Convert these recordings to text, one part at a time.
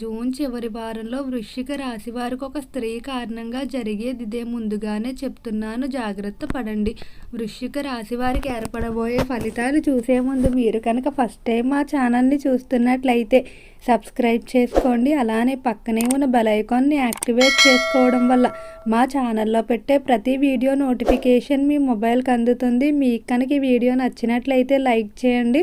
June చివరి వారంలో వృశ్చిక రాశి వారికి ఒక స్త్రీ కారణంగా జరిగేది ఇదే ముందుగానే చెప్తున్నాను. జాగ్రత్త పడండి. వృశ్చిక రాశి వారికి ఏర్పడబోయే ఫలితాలు చూసే ముందు మీరు కనుక ఫస్ట్ టైం మా ఛానల్ని చూస్తున్నట్లయితే సబ్స్క్రైబ్ చేసుకోండి. అలానే పక్కనే ఉన్న బెల్ ఐకాన్ని యాక్టివేట్ చేసుకోవడం వల్ల మా ఛానల్లో పెట్టే ప్రతి వీడియో నోటిఫికేషన్ మీ మొబైల్కి అందుతుంది. మీకు కనుక ఈ వీడియో నచ్చినట్లయితే లైక్ చేయండి.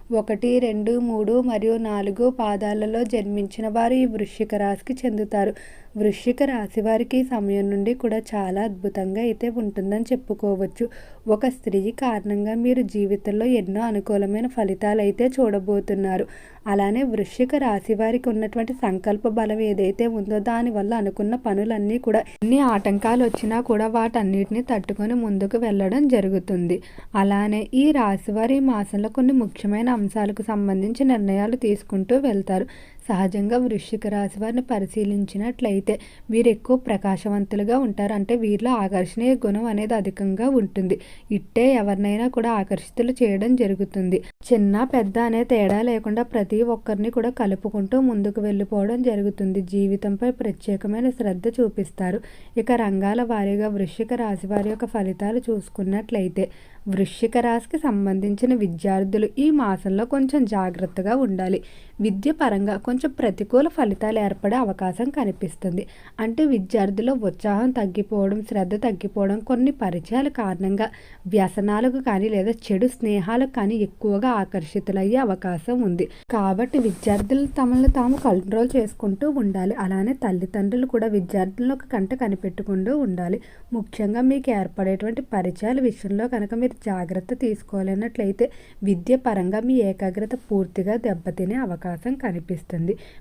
ఒకటి రెండు మూడు మరియు నాలుగు పాదాలలో జన్మించిన వారు ఈ వృశ్చిక రాశికి చెందుతారు. వృశ్చిక రాశి వారికి సమయం నుండి కూడా చాలా అద్భుతంగా అయితే ఉంటుందని చెప్పుకోవచ్చు. ఒక స్త్రీ కారణంగా మీరు జీవితంలో ఎన్నో అనుకూలమైన ఫలితాలు అయితే చూడబోతున్నారు. అలానే వృశ్చిక రాశి వారికి ఉన్నటువంటి సంకల్ప బలం ఏదైతే ఉందో దానివల్ల అనుకున్న పనులన్నీ కూడా ఎన్ని ఆటంకాలు వచ్చినా కూడా వాటన్నిటిని తట్టుకొని ముందుకు వెళ్ళడం జరుగుతుంది. అలానే ఈ రాశి వారి మాసంలో కొన్ని ముఖ్యమైన అంశాలకు సంబంధించి నిర్ణయాలు తీసుకుంటూ వెళ్తారు. సహజంగా వృశ్చిక రాశి వారిని పరిశీలించినట్లయితే వీరు ఎక్కువ ప్రకాశవంతులుగా ఉంటారు. అంటే వీరిలో ఆకర్షణీయ గుణం అనేది అధికంగా ఉంటుంది. ఇట్టే ఎవరినైనా కూడా ఆకర్షితులు చేయడం జరుగుతుంది. చిన్న పెద్ద అనే తేడా లేకుండా ప్రతి ఒక్కరిని కూడా కలుపుకుంటూ ముందుకు వెళ్ళిపోవడం జరుగుతుంది. జీవితంపై ప్రత్యేకమైన శ్రద్ధ చూపిస్తారు. ఇక రంగాల వారీగా వృశ్చిక రాశి వారి యొక్క ఫలితాలు చూసుకున్నట్లయితే వృశ్చిక రాశికి సంబంధించిన విద్యార్థులు ఈ మాసంలో కొంచెం జాగ్రత్తగా ఉండాలి. విద్య పరంగా కొంచెం ప్రతికూల ఫలితాలు ఏర్పడే అవకాశం కనిపిస్తుంది. అంటే విద్యార్థుల ఉత్సాహం తగ్గిపోవడం శ్రద్ధ తగ్గిపోవడం కొన్ని పరిచయాల కారణంగా వ్యసనాలకు కానీ లేదా చెడు స్నేహాలకు కానీ ఎక్కువగా ఆకర్షితులయ్యే అవకాశం ఉంది. కాబట్టి విద్యార్థులు తమను తాము కంట్రోల్ చేసుకుంటూ ఉండాలి. అలానే తల్లిదండ్రులు కూడా విద్యార్థులను ఒక కంట కనిపెట్టుకుంటూ ఉండాలి. ముఖ్యంగా మీకు ఏర్పడేటువంటి పరిచయాల విషయంలో కనుక మీరు జాగ్రత్త తీసుకోలేనట్లయితే విద్య పరంగా మీ ఏకాగ్రత పూర్తిగా దెబ్బతినే అవకాశం కనిపిస్తుంది.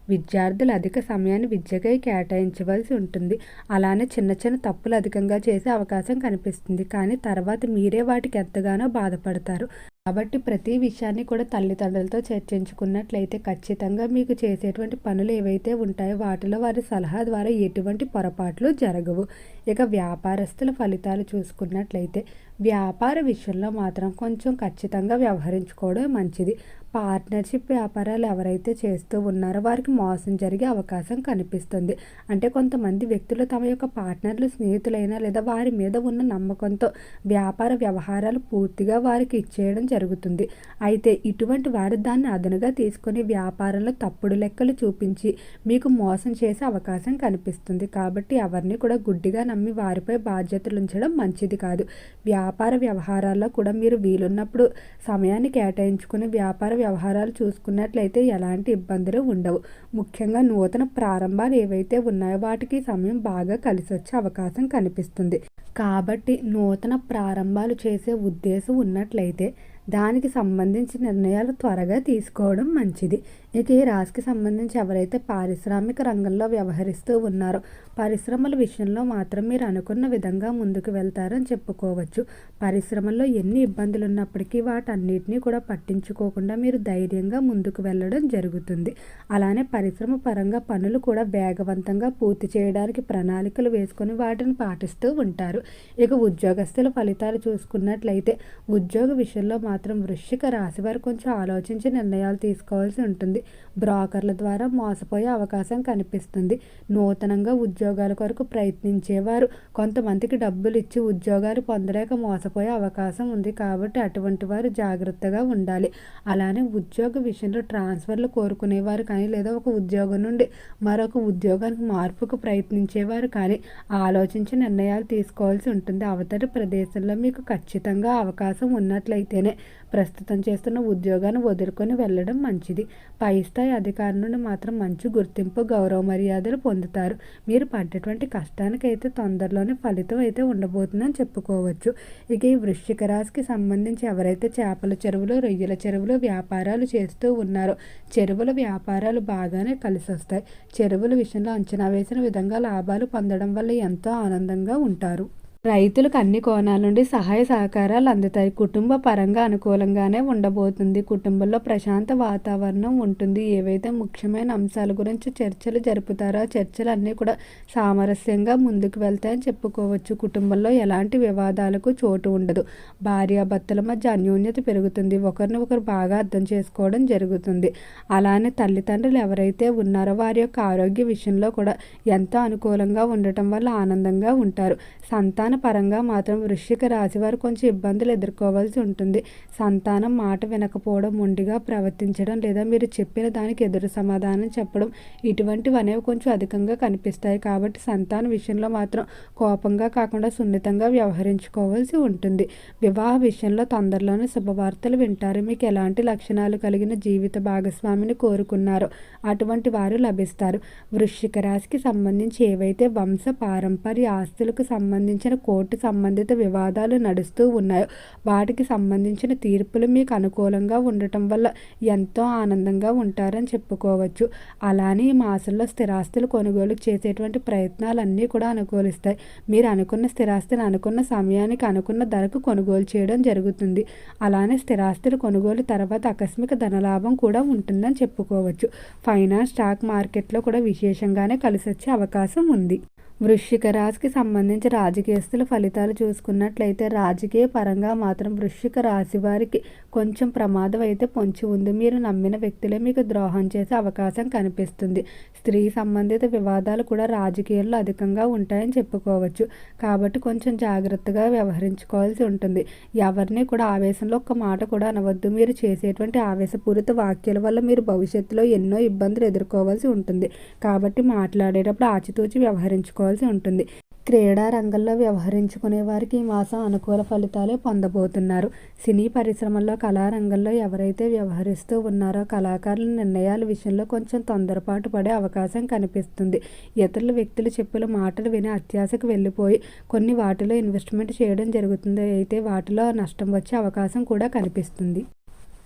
విద్యార్థులు అధిక సమయాన్ని విద్యకై కేటాయించవలసి ఉంటుంది. అలానే చిన్న చిన్న తప్పులు అధికంగా చేసే అవకాశం కనిపిస్తుంది. కానీ తర్వాత మీరే వాటికి ఎంతగానో బాధపడతారు. కాబట్టి ప్రతి విషయాన్ని కూడా తల్లిదండ్రులతో చర్చించుకున్నట్లయితే ఖచ్చితంగా మీకు చేసేటువంటి పనులు ఏవైతే ఉంటాయో వాటిలో వారి సలహా ద్వారా ఎటువంటి పొరపాట్లు జరగవు. ఇక వ్యాపారస్తుల ఫలితాలు చూసుకున్నట్లయితే వ్యాపార విషయంలో మాత్రం కొంచెం ఖచ్చితంగా వ్యవహరించుకోవడం మంచిది. పార్ట్నర్షిప్ వ్యాపారాలు ఎవరైతే చేస్తూ ఉన్నారో వారికి మోసం జరిగే అవకాశం కనిపిస్తుంది. అంటే కొంతమంది వ్యక్తులు తమ యొక్క పార్ట్నర్లు స్నేహితులైనా లేదా వారి మీద ఉన్న నమ్మకంతో వ్యాపార వ్యవహారాలు పూర్తిగా వారికి ఇచ్చేయడం జరుగుతుంది. జరుగుతుంది. అయితే ఇటువంటి వారు దాన్ని అదనుగా తీసుకొని వ్యాపారంలో తప్పుడు లెక్కలు చూపించి మీకు మోసం చేసే అవకాశం కనిపిస్తుంది. కాబట్టి ఎవరిని కూడా గుడ్డిగా నమ్మి వారిపై బాధ్యతలు ఉంచడం మంచిది కాదు. వ్యాపార వ్యవహారాల్లో కూడా మీరు వీలున్నప్పుడు సమయాన్ని కేటాయించుకుని వ్యాపార వ్యవహారాలు చూసుకున్నట్లయితే ఎలాంటి ఇబ్బందులు ఉండవు. ముఖ్యంగా నూతన ప్రారంభాలు ఏవైతే ఉన్నాయో వాటికి సమయం బాగా కలిసి వచ్చే అవకాశం కనిపిస్తుంది. కాబట్టి నూతన ప్రారంభాలు చేసే ఉద్దేశం ఉన్నట్లయితే దానికి సంబంధించి నిర్ణయాలు త్వరగా తీసుకోవడం మంచిది. ఇక ఈ రాశికి సంబంధించి ఎవరైతే పారిశ్రామిక రంగంలో వ్యవహరిస్తూ ఉన్నారో పరిశ్రమల విషయంలో మాత్రం మీరు అనుకున్న విధంగా ముందుకు వెళ్తారని చెప్పుకోవచ్చు. పరిశ్రమల్లో ఎన్ని ఇబ్బందులు ఉన్నప్పటికీ వాటన్నిటినీ కూడా పట్టించుకోకుండా మీరు ధైర్యంగా ముందుకు వెళ్ళడం జరుగుతుంది. అలానే పరిశ్రమ పరంగా పనులు కూడా వేగవంతంగా పూర్తి చేయడానికి ప్రణాళికలు వేసుకొని వాటిని పాటిస్తూ ఉంటారు. ఇక ఉద్యోగస్తుల ఫలితాలు చూసుకున్నట్లయితే ఉద్యోగ విషయంలో మాత్రం వృశ్చిక రాశి వారు కొంచెం ఆలోచించి నిర్ణయాలు తీసుకోవాల్సి ఉంటుంది. బ్రోకర్ల ద్వారా మోసపోయే అవకాశం కనిపిస్తుంది. నూతనంగా ఉద్యోగాల కొరకు ప్రయత్నించేవారు కొంతమందికి డబ్బులు ఇచ్చి ఉద్యోగాలు పొందలేక మోసపోయే అవకాశం ఉంది కాబట్టి అటువంటి వారు జాగ్రత్తగా ఉండాలి. అలానే ఉద్యోగ విషయంలో ట్రాన్స్ఫర్లు కోరుకునేవారు కానీ లేదా ఒక ఉద్యోగం నుండి మరొక ఉద్యోగానికి మార్పుకు ప్రయత్నించేవారు కానీ ఆలోచించి నిర్ణయాలు తీసుకోవాల్సి ఉంటుంది. అవతలి ప్రదేశంలో మీకు ఖచ్చితంగా అవకాశం ఉన్నట్లయితేనే ప్రస్తుతం చేస్తున్న ఉద్యోగాన్ని వదులుకొని వెళ్ళడం మంచిది. పై స్థాయి అధికారి నుండి మాత్రం మంచి గుర్తింపు గౌరవ మర్యాదలు పొందుతారు. మీరు పడ్డటువంటి కష్టానికైతే తొందరలోనే ఫలితం అయితే ఉండబోతుందని చెప్పుకోవచ్చు. ఇక ఈ వృశ్చిక రాశికి సంబంధించి ఎవరైతే చేపల చెరువులు రొయ్యల చెరువులు వ్యాపారాలు చేస్తూ ఉన్నారో చెరువుల వ్యాపారాలు బాగానే కలిసి వస్తాయి చెరువుల విషయంలో అంచనా వేసిన విధంగా లాభాలు పొందడం వల్ల ఎంతో ఆనందంగా ఉంటారు. రైతులకు అన్ని కోణాల నుండి సహాయ సహకారాలు అందుతాయి. కుటుంబ పరంగా అనుకూలంగానే ఉండబోతుంది. కుటుంబంలో ప్రశాంత వాతావరణం ఉంటుంది. ఏవైతే ముఖ్యమైన అంశాల గురించి చర్చలు జరుపుతారో ఆ చర్చలు అన్నీ కూడా సామరస్యంగా ముందుకు వెళ్తాయని చెప్పుకోవచ్చు. కుటుంబంలో ఎలాంటి వివాదాలకు చోటు ఉండదు. భార్యాభర్తల మధ్య అన్యోన్యత పెరుగుతుంది. ఒకరిని ఒకరు బాగా అర్థం చేసుకోవడం జరుగుతుంది. అలానే తల్లిదండ్రులు ఎవరైతే ఉన్నారో వారి యొక్క ఆరోగ్య విషయంలో కూడా ఎంతో అనుకూలంగా ఉండటం వల్ల ఆనందంగా ఉంటారు. సంతాన పరంగా మాత్రం వృశ్చిక రాశి వారు కొంచెం ఇబ్బందులు ఎదుర్కోవాల్సి ఉంటుంది. సంతానం మాట వినకపోవడం మొండిగా ప్రవర్తించడం లేదా మీరు చెప్పిన దానికి ఎదురు సమాధానం చెప్పడం ఇటువంటివి అనేవి కొంచెం అధికంగా కనిపిస్తాయి. కాబట్టి సంతాన విషయంలో మాత్రం కోపంగా కాకుండా సున్నితంగా వ్యవహరించుకోవాల్సి ఉంటుంది. వివాహ విషయంలో తొందరలోనే శుభవార్తలు వింటారు. మీకు ఎలాంటి లక్షణాలు కలిగిన జీవిత భాగస్వామిని కోరుకున్నారో అటువంటి వారు లభిస్తారు. వృశ్చిక రాశికి సంబంధించి ఏవైతే వంశ పారంపర్య ఆస్తులకు సంబంధించిన కోర్టు సంబంధిత వివాదాలు నడుస్తూ ఉన్నాయో. వాటికి సంబంధించిన తీర్పులు మీకు అనుకూలంగా ఉండటం వల్ల ఎంతో ఆనందంగా ఉంటారని చెప్పుకోవచ్చు. అలానే ఈ మాసంలో స్థిరాస్తులు కొనుగోలు చేసేటువంటి ప్రయత్నాలన్నీ కూడా అనుకూలిస్తాయి. మీరు అనుకున్న స్థిరాస్తిని అనుకున్న సమయానికి అనుకున్న ధరకు కొనుగోలు చేయడం జరుగుతుంది. అలానే స్థిరాస్తులు కొనుగోలు తర్వాత ఆకస్మిక ధనలాభం కూడా ఉంటుందని చెప్పుకోవచ్చు. ఫైనాన్స్ స్టాక్ మార్కెట్లో కూడా విశేషంగానే కలిసొచ్చే అవకాశం ఉంది. వృశ్చిక రాశికి సంబంధించి రాజకీయస్తుల ఫలితాలు చూసుకున్నట్లయితే రాజకీయ పరంగా మాత్రం వృశ్చిక రాశి వారికి కొంచెం ప్రమాదం అయితే పొంచి ఉంది. మీరు నమ్మిన వ్యక్తులే మీకు ద్రోహం చేసే అవకాశం కనిపిస్తుంది. స్త్రీ సంబంధిత వివాదాలు కూడా రాజకీయాల్లో అధికంగా ఉంటాయని చెప్పుకోవచ్చు. కాబట్టి కొంచెం జాగ్రత్తగా వ్యవహరించుకోవాల్సి ఉంటుంది. ఎవరిని కూడా ఆవేశంలో ఒక్క మాట కూడా అనవద్దు. మీరు చేసేటువంటి ఆవేశపూరిత వాక్యాల వల్ల మీరు భవిష్యత్తులో ఎన్నో ఇబ్బందులు ఎదుర్కోవాల్సి ఉంటుంది. కాబట్టి మాట్లాడేటప్పుడు ఆచితూచి వ్యవహరించుకోవాలి. చేసుకోవాల్సి ఉంటుంది. క్రీడా రంగంలో వ్యవహరించుకునే వారికి ఈ మాసం అనుకూల ఫలితాలే పొందబోతున్నారు. సినీ పరిశ్రమల్లో కళారంగంలో ఎవరైతే వ్యవహరిస్తూ ఉన్నారో కళాకారుల నిర్ణయాల విషయంలో కొంచెం తొందరపాటు పడే అవకాశం కనిపిస్తుంది. ఇతరుల వ్యక్తులు చెప్పుల మాటలు విని అత్యాశకు వెళ్ళిపోయి కొన్ని వాటిలో ఇన్వెస్ట్మెంట్ చేయడం జరుగుతుంది. అయితే వాటిలో నష్టం వచ్చే అవకాశం కూడా కనిపిస్తుంది.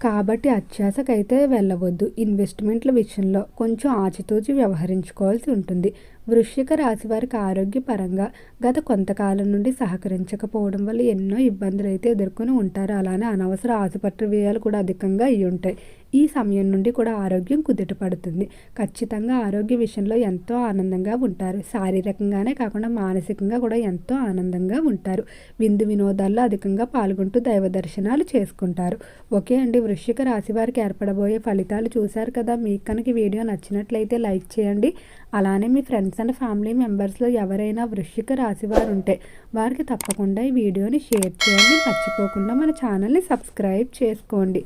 కాబట్టి అత్యాశకైతే వెళ్ళవద్దు. ఇన్వెస్ట్మెంట్ల విషయంలో కొంచెం ఆచితూచి వ్యవహరించుకోవాల్సి ఉంటుంది. వృశ్చిక రాశి వారికి ఆరోగ్యపరంగా గత కొంతకాలం నుండి సహకరించకపోవడం వల్ల ఎన్నో ఇబ్బందులు అయితే ఎదుర్కొని ఉంటారు. అలానే అనవసర ఆసుపత్రి వ్యయాలు కూడా అధికంగా అయ్యి ఉంటాయి ఈ సమయం నుండి కూడా ఆరోగ్యం కుదుటపడుతుంది ఖచ్చితంగా ఆరోగ్య విషయంలో ఎంతో ఆనందంగా ఉంటారు. శారీరకంగానే కాకుండా మానసికంగా కూడా ఎంతో ఆనందంగా ఉంటారు. విందు వినోదాల్లో అధికంగా పాల్గొంటూ దైవ దర్శనాలు చేసుకుంటారు. ఓకే అండి. వృశ్చిక రాశి వారికి ఏర్పడబోయే ఫలితాలు చూశారు కదా. మీకు కనుక వీడియో నచ్చినట్లయితే లైక్ చేయండి. అలానే మీ ఫ్రెండ్స్ అండ్ ఫ్యామిలీ మెంబర్స్లో ఎవరైనా వృశ్చిక రాశి వారు ఉంటే వారికి తప్పకుండా ఈ వీడియోని షేర్ చేయండి. మర్చిపోకుండా మన ఛానల్ని సబ్స్క్రైబ్ చేసుకోండి.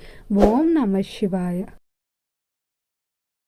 ఓం నమ Bye.